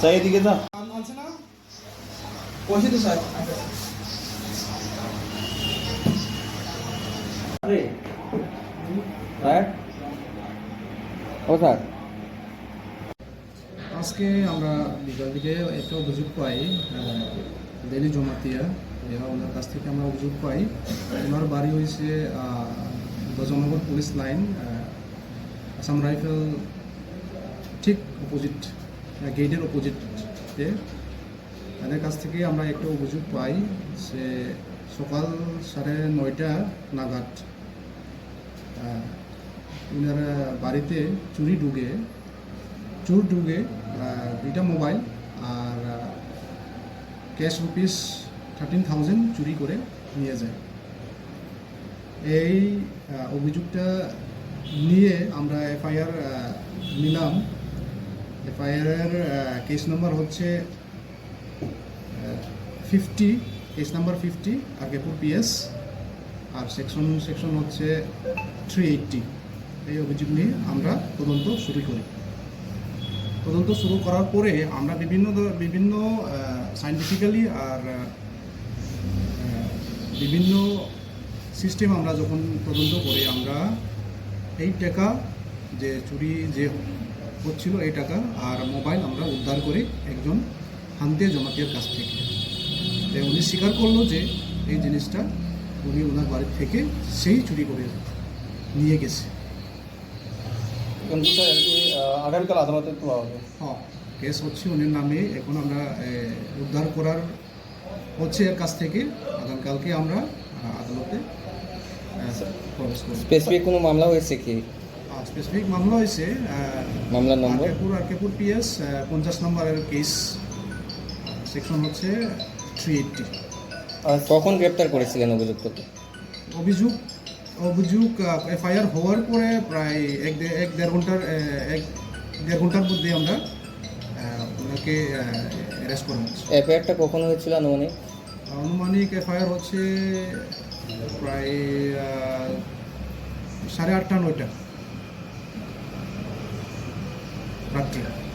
চাই এদিকে যা স্যার স্যার। ও, স্যার। আজকে আমরা বিকাল দিকে একটা অভিযোগ পাই ডেলি জমাতিয়া ওনার কাছ থেকে আমরা অভিযোগ পাই। ওনার বাড়ি হয়েছে Gajnagar police line Assam rifle ঠিক অপোজিট। গেটের অপোজিটে তাদের কাছ থেকে আমরা একটা অভিযোগ পাই যে সকাল সাড়ে নয়টা নাগাদ ওনারা বাড়িতে চুরি ঢুকে, চোর ঢুকে দুইটা মোবাইল আর ক্যাশ রুপিস থার্টিন থাউজেন্ড চুরি করে নিয়ে যায়। এই অভিযোগটা নিয়ে আমরা এফআইআর নিলাম। এফআইআর কেস নাম্বার হচ্ছে fifty case number fifty RKPur PS আর সেকশন সেকশন হচ্ছে থ্রি এইটটি এই অভিযোগ নিয়ে আমরা তদন্ত শুরু করি। তদন্ত শুরু করার পরে আমরা বিভিন্ন বিভিন্ন সাইন্টিফিক্যালি আর বিভিন্ন সিস্টেম আমরা যখন তদন্ত করি, আমরা এই টাকা যে চুরি, যে হচ্ছিল এই টাকা আর মোবাইল আমরা উদ্ধার করি একজন হান্তে জমাতিয়ার কাছ থেকে। তাই উনি স্বীকার করল যে এই জিনিসটা উনি ওনার বাড়ি থেকে সেই চুরি করে নিয়ে গেছে। আগামীকাল আদালতে হবে? হ্যাঁ কেস হচ্ছে উনির নামে এখন আমরা উদ্ধার করার হচ্ছে এর কাছ থেকে। আগামীকালকে আমরা আদালতে স্পেসিফিক কোনো মামলা হয়েছে কি? স্পেসিফিক মামলা হয়েছে মামলার নম্বর আরকেপুর আরকেপুর পিএস পঞ্চাশ নম্বরের কেস সেকশন হচ্ছে থ্রি এইটটি আর কখন গ্রেপ্তার করেছিলেন অভিযুক্তকে? অভিযোগ অভিযোগ এফআইআর হওয়ার পরে প্রায় এক এক দেড় ঘণ্টার এক দেড় ঘণ্টার মধ্যে আমরা ওনাকে অ্যারেস্ট করা হচ্ছে এফআইআরটা কখন হয়েছিল আনুমানিক? আনুমানিক এফআইআর হচ্ছে প্রায় সাড়ে আটটা নয়টা। para.